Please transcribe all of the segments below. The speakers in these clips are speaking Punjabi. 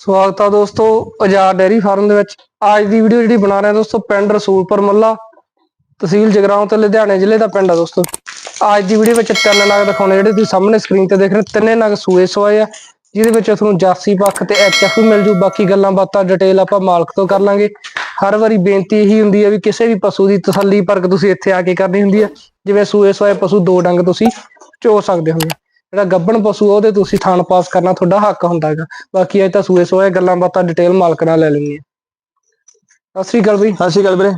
ਸਵਾਗਤ ਆ ਦੋਸਤੋ ਆਜ਼ਾਦ ਡੈਰੀ ਫਾਰਮ ਦੇ ਵਿੱਚ। ਅੱਜ ਦੀ ਵੀਡੀਓ ਜਿਹੜੀ ਬਣਾ ਰਹੇ ਹਾਂ ਦੋਸਤੋ, ਪਿੰਡ ਰਸੂਲਪੁਰ ਮੱਲਾ ਤਹਿਸੀਲ ਜਗਰਾਉਂ ਤੇ ਲੁਧਿਆਣੇ ਜ਼ਿਲ੍ਹੇ ਦਾ ਪਿੰਡ ਆ ਦੋਸਤੋ। ਅੱਜ ਦੀ ਵੀਡੀਓ ਵਿੱਚ ਤਿੰਨ ਨਗ ਦਿਖਾਉਣੇ ਜਿਹੜੇ ਤੁਸੀਂ ਸਾਹਮਣੇ ਸਕਰੀਨ ਤੇ ਦੇਖ ਰਹੇ ਹੋ। ਤਿੰਨੇ ਨਗ ਸੂਏ ਸੋਏ ਆ, ਜਿਹਦੇ ਵਿੱਚ ਤੁਹਾਨੂੰ ਜਾਸੀ ਪੱਖ ਤੇ ਐਚਐਫ ਵੀ ਮਿਲ ਜੂ। ਬਾਕੀ ਗੱਲਾਂ ਬਾਤਾਂ ਡਿਟੇਲ ਆਪਾਂ ਮਾਲਕ ਤੋਂ ਕਰ ਲਾਂਗੇ। ਹਰ ਵਾਰੀ ਬੇਨਤੀ ਇਹੀ ਹੁੰਦੀ ਹੈ ਵੀ ਕਿਸੇ ਵੀ ਪਸ਼ੂ ਦੀ ਤਸੱਲੀ ਪਰਖ ਤੁਸੀਂ ਇੱਥੇ ਆ ਕੇ ਕਰਨੀ ਹੁੰਦੀ ਹੈ ਜਿਵੇਂ ਸੂਏ ਸੋਏ ਪਸ਼ੂ ਦੋ ਡੰਗ ਤੁਸੀਂ ਚੋ ਸਕਦੇ ਹੋ ਜਿਹੜਾ ਗੱਬਣ ਪਸ਼ੂ ਆ, ਉਹਦੇ ਤੁਸੀਂ ਥਾਣ ਪਾਸ ਕਰਨਾ ਤੁਹਾਡਾ ਹੱਕ ਹੁੰਦਾ ਹੈਗਾ। ਬਾਕੀ ਅੱਜ ਤਾਂ ਸੂਏ ਸੋਏ ਗੱਲਾਂ ਬਾਤਾਂ ਡਿਟੇਲ ਮਾਲਕ ਨਾਲ ਲੈ ਲੈਣੀਆਂ ਸਤਿ ਸ੍ਰੀ ਅਕਾਲ ਬਈ। ਸਤਿ ਸ਼੍ਰੀ ਅਕਾਲ ਵੀਰੇ।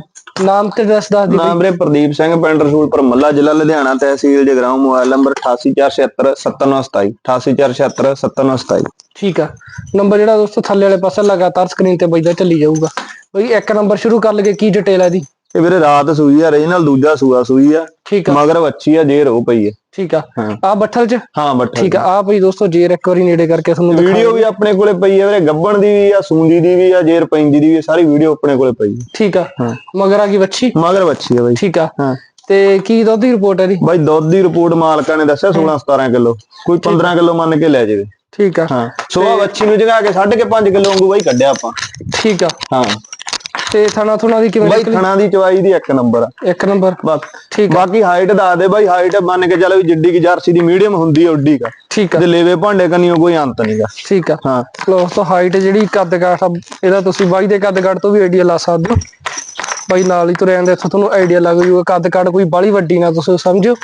ਨਾਮ ਤੇ ਐਡਰੈਸ ਦੱਸ ਦਿਓ ਨਾਮ ਵੀਰੇ ਪ੍ਰਦੀਪ ਸਿੰਘ ਪਿੰਡ ਰਸੂਲਪੁਰ ਮੱਲਾ ਜ਼ਿਲ੍ਹਾ ਲੁਧਿਆਣਾ ਤਹਿਸੀਲ ਜਗਰਾਉਂ ਮੋਬਾਈਲ ਨੰਬਰ 8847797927 8847797927 ਠੀਕ ਆ। ਨੰਬਰ ਜਿਹੜਾ ਦੋਸਤੋ ਥੱਲੇ ਵਾਲੇ ਪਾਸੇ ਲਗਾਤਾਰ ਸਕਰੀਨ ਤੇ ਵੱਜਦਾ ਚੱਲੀ ਜਾਊਗਾ। ਬਈ ਇੱਕ ਨੰਬਰ ਸ਼ੁਰੂ ਕਰ ਲਈਏ ਕੀ ਡਿਟੇਲ ਹੈ ਦੀ ਇਹ ਵੀਰੇ ਰਾਤ ਸੂਈ ਆ ਰੀਜਨਲ ਦੂਜਾ ਸੂਆ ਸੂਈ ਆ। ਠੀਕ ਆ। ਮਗਰ ਵੱਛੀ ਆ ਜੇਰ ਹੋ ਪਈ ਹੈ ਠੀਕ ਆ। ਆ ਬੱਠਲ ਚ? ਹਾਂ ਬੱਠਾ ਠੀਕ ਆ ਆ ਬਈ ਦੋਸਤੋ ਜੇਰ ਇੱਕ ਵਾਰੀ ਨੇੜੇ ਕਰਕੇ ਤੁਹਾਨੂੰ ਦਿਖਾ ਵੀਡੀਓ ਵੀ ਆਪਣੇ ਕੋਲੇ ਪਈ ਹੈ ਵੀਰੇ ਗੱਬਣ ਦੀ ਵੀ ਆ ਸੂੰਦੀ ਦੀ ਵੀ ਆ ਜੇਰ ਪੈਂਦੀ ਦੀ ਵੀ ਸਾਰੀ ਵੀਡੀਓ ਆਪਣੇ ਕੋਲੇ ਪਈ ਹੈ ਠੀਕ ਆ। ਮਗਰ ਆ ਗਈ ਵੱਛੀ? ਮਗਰ ਵੱਛੀ ਆ ਬਾਈ। ਠੀਕ ਆ। ਹਾਂ। ਤੇ ਕੀ ਦੁੱਧ ਦੀ ਰਿਪੋਰਟ ਹੈ ਦੀ ਬਾਈ ਦੁੱਧ ਦੀ ਰਿਪੋਰਟ ਮਾਲਕਾਂ ਨੇ ਦੱਸਿਆ 16 17 ਕਿਲੋ। ਕੋਈ 15 ਕਿਲੋ ਮੰਨ ਕੇ ਲੈ ਜਾਵੇ। ਠੀਕ ਆ। ਹਾਂ। ਸੋਆ ਵੱਛੀ ਨੂੰ ਜਗਾ ਕੇ 5.5 ਕਿਲੋ ਵਾਂਗੂ ਬਾਈ ਕੱਢਿਆ ਆਪਾਂ। ਠੀਕ ਆ। ਹਾਂ। ਤੇ ਥਣਾ ਥੁਣਾ ਦੀ ਕਿਵੇਂ ਬਾਈ? ਥਣਾ ਦੀ ਚਵਾਈ ਦੀ ਇੱਕ ਨੰਬਰ। ਆ ਇੱਕ ਨੰਬਰ। ਬਸ। ਠੀਕ ਆ। ਬਾਕੀ ਹਾਈਟ ਦੱਸ ਦੇ ਬਾਈ ਹਾਈਟ ਮੰਨ ਕੇ ਚੱਲ ਵੀ ਜਿੱਡੀ ਕੀ ਜਰਸੀ ਦੀ ਮੀਡੀਅਮ ਹੁੰਦੀ ਹੈ ਉੱਡੀ ਕਾ। ਠੀਕ ਆ। ਤੇ ਲੇਵੇ ਭਾਂਡੇ ਕੰਨੀਓ ਕੋਈ ਅੰਤ ਨਹੀਂਗਾ ਠੀਕ ਆ। ਹਾਂ। ਲੋ ਤੋਂ ਹਾਈਟ ਜਿਹੜੀ ਕੱਦ ਆ ਇਹਦਾ ਤੁਸੀਂ ਬਾਈ ਦੇ ਕੱਦ ਕਾਠ ਤੋਂ ਵੀ ਆਈਡੀਆ ਲਾ ਸਕਦੇ ਹੋ। ਬਾਈ ਨਾਲ ਹੀ ਤੁਰੇ ਜਾਂਦੇ ਇੱਥੋਂ ਤੁਹਾਨੂੰ ਆਈਡੀਆ ਲੱਗ ਜੂਗਾ ਕੱਦ ਕਾਠ ਕੋਈ ਬਾਲੀ ਵੱਡੀ ਨਾ ਤੁਸੀਂ ਸਮਝੋ।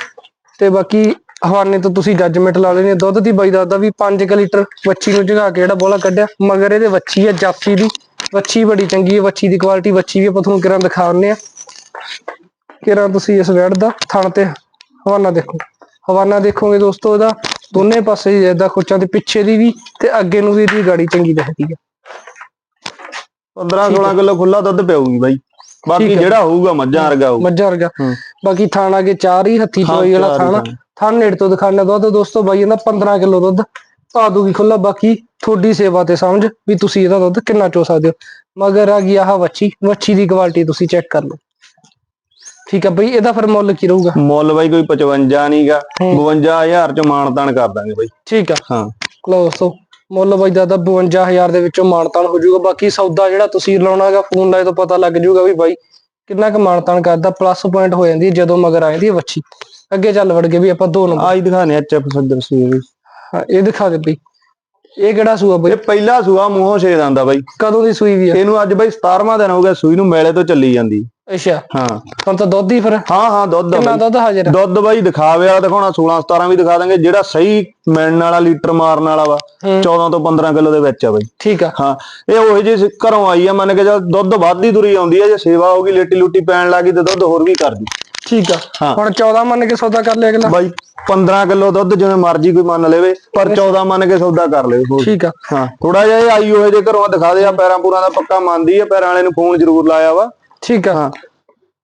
ਤੇ ਬਾਕੀ ਹਵਾਨੇ ਤੋਂ ਤੁਸੀਂ ਜੱਜਮੈਂਟ ਲਾ ਲੈਣੀ ਦੁੱਧ ਦੀ ਬਾਈ ਦੱਸਦਾ ਵੀ 5 ਲੀਟਰ ਵੱਛੀ ਨੂੰ ਜਗਾ ਕੇ ਜਿਹੜਾ ਬੋਲਾ ਕੱਢਿਆ ਮਗਰ ਇਹਦੇ ਵੱਛੀ ਹੈ ਜਾਫੀ ਦੀ। ਵੱਛੀ ਬੜੀ ਚੰਗੀ ਹੈ ਵੱਛੀ ਦੀ ਕੁਆਲਿਟੀ ਵੱਛੀ ਵੀ ਆਪਾਂ ਤੁਹਾਨੂੰ ਕਿਰਾਂ ਦਿਖਾਉਂਦੇ ਆ ਕਿਰਾਂ ਤੁਸੀਂ ਇਸ ਵੈੜ ਦਾ ਥਣ ਤੇ ਹਵਾਨਾ ਦੇਖੋ। ਹਵਾਨਾ ਦੇਖੋਗੇ ਦੋਸਤੋ ਇਹਦਾ ਦੋਨੇ ਪਾਸੇ ਇਦਾਂ ਖੁੱਚਾਂ ਦੇ ਪਿੱਛੇ ਦੀ ਵੀ ਤੇ ਅੱਗੇ ਨੂੰ ਵੀ ਇਹਦੀ ਗਾੜੀ ਚੰਗੀ ਦਿਖਦੀ ਹੈ। 15 16 ਕਿਲੋ ਖੁੱਲਾ ਦੁੱਧ ਪਿਆਊਗੀ ਬਾਈ। ਬਾਕੀ। ਜਿਹੜਾ ਹੋਊਗਾ ਮੱਝਾਂ ਵਰਗਾ ਹੋਊ। ਮੱਝਾਂ ਵਰਗਾ। ਬਾਕੀ ਥਾਣਾ ਕੇ ਚਾਰ ਹੀ ਹੱਥੀ ਚੋਈ ਵਾਲਾ ਥਾਣਾ। ਥਾਣ। ਨੇੜ ਤੋਂ ਦਿਖਾਣਾ ਦੁੱਧ। ਦੋਸਤੋ ਬਾਈ ਇਹਦਾ 15 ਕਿਲੋ ਦੁੱਧ। ਪਾ ਦੂਗੀ ਖੁੱਲਾ ਬਾਕੀ ਤੁਹਾਡੀ ਸੇਵਾ ਤੇ ਸਮਝ ਵੀ ਤੁਸੀਂ ਇਹਦਾ ਦੁੱਧ ਕਿੰਨਾ ਚੋ ਸਕਦੇ ਹੋ। ਮਗਰ ਆ ਗਈ ਆਹ ਵੱਛੀ ਵੱਛੀ ਦੀ ਕੁਆਲਿਟੀ ਤੁਸੀਂ ਚੈੱਕ ਕਰ ਲਓ। ਠੀਕ ਆ ਬਈ ਇਹਦਾ ਫਿਰ ਮੁੱਲ ਕੀ ਰਹੂਗਾ? ਮੁੱਲ ਬਾਈ ਕੋਈ 55 ਨਹੀਂਗਾ 52000 ਚ ਮਾਨਤਾਨ ਕਰ ਦਾਂਗੇ ਬਾਈ। ਠੀਕ ਆ। ਹਾਂ। ਦੋਸਤੋ ਮੁੱਲ ਬਾਈ ਦਾ ਤਾਂ 52000 ਦੇ ਵਿੱਚੋਂ ਮਾਨਤਾਨ ਹੋ ਜਾਊਗਾ। ਬਾਕੀ ਸੌਦਾ ਜਿਹੜਾ ਤੁਸੀਂ ਲਾਉਣਾਗਾ ਫੋਨ ਲਾਏ ਤੋਂ ਪਤਾ ਲੱਗ ਜਾਊਗਾ ਵੀ ਬਾਈ ਕਿੰਨਾ ਕੁ ਮਾਨਤਾਨ ਕਰਦਾ ਪਲੱਸ ਪੁਆਇੰਟ ਹੋ ਜਾਂਦੀ ਜਦੋਂ ਮਗਰ ਆ ਜਾਂਦੀ ਹੈ ਵੱਛੀ। ਅੱਗੇ ਚੱਲ ਵੜ ਗਏ ਵੀ ਆਪਾਂ ਦੋ ਨੰਬਰ। ਆਜ ਦਿਖਾਣੇ ਐਚਐਫ ਸੂਏ ਬਾਈ ਹਾਂ, ਇਹ ਦਿਖਾ ਦੇ ਬਈ। ਇਹ ਕਿਹੜਾ ਸੂਆ ਬਈ? ਇਹ ਪਹਿਲਾ ਸੂਆ ਮੂੰਹੋਂ ਛੇਦ ਆਂਦਾ ਬਾਈ। ਕਦੋਂ ਦੀ ਸੂਈ ਵੀ ਆ? ਇਹਨੂੰ ਅੱਜ ਬਾਈ 17ਵਾਂ ਦਿਨ ਹੋ ਗਿਆ ਸੂਈ ਨੂੰ ਮੇਲੇ ਤੋਂ ਚੱਲੀ ਜਾਂਦੀ। ਅੱਛਾ। ਹਾਂ। ਹੁਣ ਤਾਂ ਦੁੱਧ ਹੀ ਫਿਰ? ਹਾਂ ਹਾਂ ਦੁੱਧ ਆ ਕਿੰਨਾ ਬਾਈ। ਦੁੱਧ ਹਾਜ਼ਰ ਆ? ਦੁੱਧ ਬਾਈ ਦਿਖਾਵੇ ਵਾਲਾ ਦਿਖਾਉਣਾ 16 17 ਵੀ ਦਿਖਾ ਦਾਂਗੇ ਜਿਹੜਾ ਸਹੀ ਮਿਲਣ ਵਾਲਾ ਲੀਟਰ ਮਾਰਨ ਵਾਲਾ ਵਾ ਹੂੰ। 14 ਤੋਂ 15 ਕਿਲੋ ਦੇ ਵਿੱਚ ਆ ਬਾਈ। ਠੀਕ ਆ। ਹਾਂ ਇਹ ਉਹ ਜੇ ਘਰੋਂ ਆਈ ਆ ਮੰਨ ਕੇ ਜਦ ਦੁੱਧ ਵੱਧਦੀ ਤੁਰੀ ਆਉਂਦੀ ਆ ਜੇ ਸੇਵਾ ਹੋਗੀ ਲੇਟੀ ਲੁੱਟੀ ਪੈਣ ਲੱਗੀ ਤੇ ਦੁੱਧ ਹੋਰ ਵੀ ਕਰਦੀ। ਠੀਕ ਆ। ਹਾਂ। ਹੁਣ 14 ਮੰਨ ਕੇ ਸੌਦਾ ਕਰ ਲਿਆ ਅਗਲਾ। ਬਾਈ 15 ਕਿਲੋ ਦੁੱਧ ਜਿਵੇਂ ਮਰਜ਼ੀ ਕੋਈ ਮੰਨ ਲਵੇ ਪਰ 14 ਮੰਨ ਕੇ ਸੌਦਾ ਕਰ ਲਿਓ ਹੋਰ। ਠੀਕ ਆ। ਹਾਂ ਥੋੜਾ ਜਿਹਾ ਇਹ ਆਈ ਹੋਏ ਜੇ ਘਰੋਂ ਦਿਖਾ ਦੇ ਆ ਪੈਰਾਂ ਪੂਰਾਂ ਦਾ ਪੱਕਾ ਮੰਨਦੀ ਆ ਪੈਰਾਂ ਵਾਲੇ ਨੂੰ ਫੋਨ ਜ਼ਰੂਰ ਲਾਇਆ ਵਾ। ਠੀਕ ਆ। ਹਾਂ।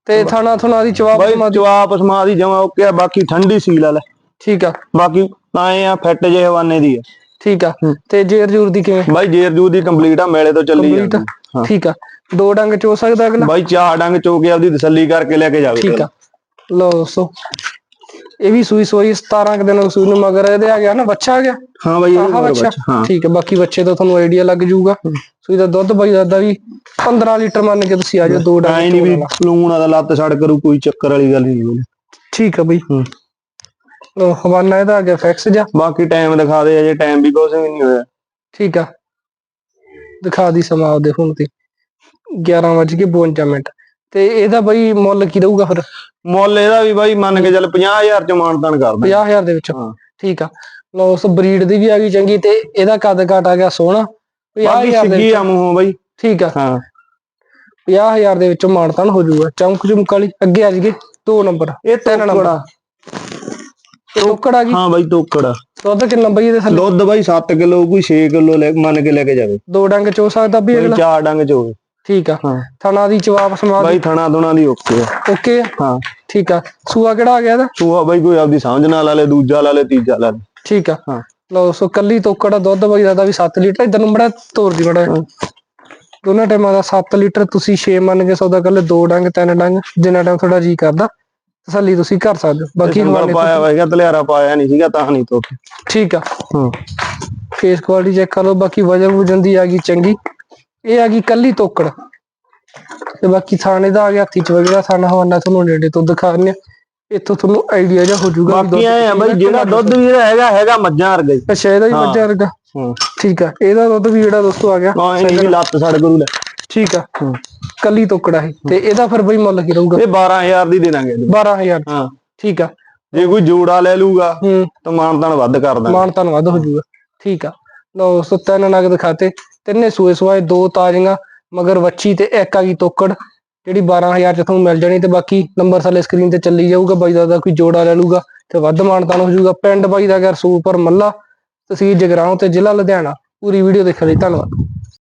ਤੇ ਥਾਣਾ ਥੁਣਾ ਦੀ ਜਵਾਬ ਬਾਈ ਜਵਾਬ ਸਮਾ ਦੀ ਜਮਾ ਓਕੇ ਆ ਬਾਕੀ ਠੰਡੀ ਸੀਲ ਵਾਲਾ ਠੀਕ ਆ। ਬਾਕੀ ਆਏ ਆ ਫਿੱਟ ਜੇ ਹਵਾਨੇ ਦੀ ਆ। ਠੀਕ ਆ। ਤੇ ਜੇਰ ਜੂਰ ਦੀ ਕਿਵੇਂ? ਬਾਈ ਜੇਰ ਜੂ ਦੀ ਕੰਪਲੀਟ ਆ ਮੇਲੇ ਤੋਂ ਚੱਲੀ ਕੰਪਲੀਟ ਜਾਂਦੀ। ਠੀਕ ਆ। ਦੋ ਡੰਗ ਚੋ ਸਕਦਾ ਅਗਲਾ? ਬਾਈ ਚਾਰ ਡੰਗ ਚੋ ਕੇ ਆਪਦੀ ਤਸੱਲੀ ਕਰਕੇ ਲੈ ਕੇ ਜਾਵੇ ਠੀਕ ਆ। ਲਓ ਦੋਸਤੋ ਇਹ ਵੀ ਸੂਈ ਸੋਈ 17 ਕੁ ਦਿਨ ਸੂਈ ਨੂੰ ਮਗਰ ਇਹਦੇ ਆ ਗਿਆ ਨਾ ਬੱਚਾ ਆ ਗਿਆ? ਹਾਂ ਬਾਈ ਇਹ ਆਹ ਬੱਚਾ। ਹਾਂ। ਠੀਕ ਹੈ ਬਾਕੀ ਬੱਚੇ ਤੋਂ ਤੁਹਾਨੂੰ ਆਈਡੀਆ ਲੱਗ ਜਾਊਗਾ। ਸੂਈ ਦਾ ਦੁੱਧ ਬਾਈ ਦਾਦਾ ਵੀ 15 ਲੀਟਰ ਮੰਨ ਕੇ ਤੁਸੀਂ ਆ ਜਾਓ ਦੋ ਐ ਨਹੀਂ ਵੀ ਲੂਣ ਦਾ ਲੱਤ ਛੱਡ ਕਰੂ ਕੋਈ ਚੱਕਰ ਵਾਲੀ ਗੱਲ ਨਹੀਂ ਠੀਕ ਆ ਬਈ। ਹੂੰ। ਲਓ ਹਵਾਨਾ ਇਹਦਾ ਆ ਗਿਆ ਫੈਕਸ ਜਾ ਬਾਕੀ ਟਾਈਮ ਦਿਖਾ ਦੇ ਅਜੇ ਟਾਈਮ ਵੀ ਕੁਛ ਵੀ ਨਹੀਂ ਹੋਇਆ। ਠੀਕ ਆ। ਦਿਖਾ ਦੀ ਸਮਾਂ ਉਹਦੇ ਫੋਨ ਤੇ। 11:52 ਮਿੰਟ। ਤੇ ਇਹਦਾ ਬਈ ਮੁੱਲ ਕੀ ਰਹੂਗਾ ਫਿਰ? ਮੁੱਲ ਇਹਦਾ ਵੀ ਬਾਈ ਮੰਨ ਕੇ ਚੱਲ 50000 ਚ ਮਾਨਤਾਨ ਕਰ ਦਾਂ 50000 ਦੇ ਵਿੱਚੋਂ। ਠੀਕ ਆ। ਲਓ ਉਸ ਬਰੀਡ ਦੀ ਵੀ ਆ ਗਈ ਚੰਗੀ ਤੇ ਇਹਦਾ ਕੱਦ ਕਾਟ ਆ ਗਿਆ ਸੋਹਣਾ। ਬਾਕੀ 50000 ਦੇ ਸਿੱਗੀ ਆ ਮੂੰਹੋਂ ਬਾਈ। ਠੀਕ ਆ। ਹਾਂ। 50000 ਦੇ ਵਿੱਚੋਂ ਮਾਨਤਾਨ ਹੋ ਜਾਊਗਾ। ਚਮਕ ਚਮਕ ਵਾਲੀ। ਅੱਗੇ ਆ ਜਗੇ ਦੋ ਨੰਬਰ। ਇਹ ਤਿੰਨ ਨੰਬਰ। ਤੋਕੜਾ ਟੋਕੜ ਆ ਗਈ? ਹਾਂ ਬਾਈ ਤੋਕੜਾ ਦੁੱਧ ਕਿੰਨਾ ਬਈ ਇਹਦੇ ਥੱਲੇ? ਦੁੱਧ ਬਾਈ 7 ਕਿਲੋ ਕੋਈ 6 ਕਿਲੋ ਮੰਨ ਕੇ ਲੈ ਕੇ ਜਾਵੇ। ਦੋ ਡੰਗ ਚੋ ਸਕਦਾ ਵੀ ਬਾਈ ਅਗਲਾ? ਚਾਰ ਡੰਗ ਚ। ਹੋਵੇ ਠੀਕ ਆ। ਹਾਂ। ਥਣਾ ਦੀ ਜਵਾਬ ਸਮਾਦ ਬਾਈ ਥਣਾ ਦੁਣਾ ਦੀ ਓਕੇ ਆ। ਓਕੇ ਆ? ਹਾਂ। ਠੀਕ ਆ। ਸੂਆ ਕਿਹੜਾ ਆ ਗਿਆ ਇਹਦਾ? ਸੂਆ ਬਾਈ ਕੋਈ ਆਪਦੀ ਸਮਝ ਨਾਲ ਵਾਲੇ ਦੂਜਾ ਲਾ ਲੇ ਤੀਜਾ ਲਾ ਲੇ। ਠੀਕ ਆ। ਹਾਂ। ਲਓ ਸੋ ਕੱਲੀ ਤੋਕੜ ਦਾ ਦੁੱਧ ਬਈ ਦਾ ਵੀ 7 ਲੀਟਰ ਇਧਰ ਨੂੰ ਬੜਾ ਤੋਰ ਦੀ ਬੜਾ ਦੋਨਾਂ ਟਾਈਮਾਂ ਦਾ 7 ਲੀਟਰ ਤੁਸੀਂ 6 ਮੰਨ ਕੇ ਸੌਦਾ ਕਰ ਲੈ ਦੋ ਡੰਗ ਤਿੰਨ ਡੰਗ ਜਿੰਨਾ ਟਾਈਮ ਤੁਹਾਡਾ ਜੀ ਕਰਦਾ ਤਸੱਲੀ ਤੁਸੀਂ ਕਰ ਸਕਦੇ ਹੋ। ਬਾਕੀ ਹਵਾਲੇ ਪਾਇਆ ਹੋਏਗਾ ਤਲਿਆਰਾ ਪਾਇਆ ਨਹੀਂ ਸੀਗਾ ਤਾਂ ਨਹੀਂ ਤੋਕੇ ਠੀਕ ਆ। ਹਾਂ। ਫੇਸ ਕੁਆਲਿਟੀ ਚੈੱਕ ਕਰ ਲਓ ਬਾਕੀ ਵਜਨ ਵੁਜਨ ਦੀ ਆ ਗਈ ਚੰਗੀ। ਇਹ ਆ ਗਈ ਕੱਲੀ ਤੋਕੜ। ਤੇ ਬਾਕੀ ਥਾਣੇ ਦਾ ਆ ਗਿਆ ਹੱਥੀ ਚ ਵਗੈਰਾ ਥਾਣਾ। ਹਵਾਨਾ ਤੁਹਾਨੂੰ ਨੇੜੇ ਤੋਂ ਦਿਖਾ ਦਿੰਦੇ ਆ ਇੱਥੋਂ ਤੁਹਾਨੂੰ ਆਈਡੀਆ ਜਿਹਾ ਹੋ ਜਾਊਗਾ ਬਾਕੀ ਐ ਆ ਬਈ ਜਿਹੜਾ ਦੁੱਧ ਵੀ ਜਿਹੜਾ ਹੈਗਾ ਹੈਗਾ ਮੱਝਾਂ ਵਰਗਾ ਹੀ। ਅੱਛਾ ਇਹਦਾ ਵੀ ਹਾਂ। ਮੱਝਾਂ ਵਰਗਾ? ਹੂੰ। ਠੀਕ ਆ ਇਹਦਾ ਦੁੱਧ ਵੀ ਜਿਹੜਾ ਦੋਸਤੋ ਆ ਗਿਆ। ਇਹਦੀ ਵੀ ਲੱਤ ਛੜ ਗੁਰੂ ਲੈ। ਠੀਕ ਆ। ਕੱਲੀ ਤੋਕੜਾ ਹੈ ਤੇ ਇਹਦਾ ਫਿਰ ਬਈ ਮੁੱਲ ਕੀ ਰਹੂਗਾ? ਇਹ 12000 ਦੀ ਦੇ ਦਾਂਗੇ ਇਹਨੂੰ। 12000 ਹਾਂ। ਠੀਕ ਆ। ਜੇ ਕੋਈ ਜੋੜਾ ਲੈ ਲੂਗਾ ਹੂੰ। ਤਾਂ ਮਾਨਤਾਨ ਵੱਧ ਕਰ ਦਾਂਗੇ। ਮਾਨ ਧੰਨਵਾਦ ਹੋ ਜਾਊਗਾ। ਠੀਕ ਆ। ਲਓ ਸੋ ਤਿੰਨ ਨਗ ਦਿਖਾਤੇ। ਤਿੰਨੇ ਸੂਏ ਸਵਾਏ, ਦੋ ਤਾਜ਼ੀਆਂ, ਮਗਰ ਵੱਛੀ ਤੇ ਇੱਕ ਆ ਗਈ ਤੋਕੜ, ਜਿਹੜੀ 12000 ਚ ਤੁਹਾਨੂੰ ਮਿਲ ਜਾਣੀ ਤੇ ਬਾਕੀ ਨੰਬਰ ਥੱਲੇ ਸਕਰੀਨ ਤੇ ਚੱਲੀ ਜਾਊਗਾ, ਬਾਈ ਦਾ ਦਾ ਕੋਈ ਜੋੜਾ ਲੈ ਲੂਗਾ ਤੇ ਵੱਧ ਮਾਨਤਾਨ ਹੋ ਜਾਊਗਾ। ਪਿੰਡ ਬਾਈ ਦਾ ਘਰ ਸੂਪਰ ਮੱਲਾ, ਤਹਿਸੀਲ ਜਗਰਾਉਂ ਤੇ ਜ਼ਿਲ੍ਹਾ ਲੁਧਿਆਣਾ। ਪੂਰੀ ਵੀਡੀਓ ਦੇਖਣ ਲਈ ਧੰਨਵਾਦ।